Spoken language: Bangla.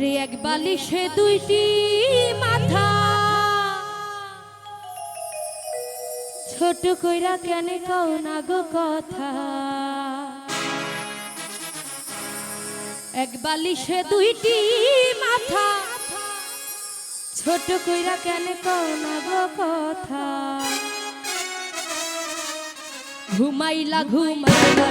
ওরে এক বালিশে দুইটি মাথা। ছোট কইরা কেন কও না গো কথা? এক বালিশে দুইটি মাথা। ছোট কইরা কেন কও না গো কথা? ঘুমাইলা ঘুমাইলা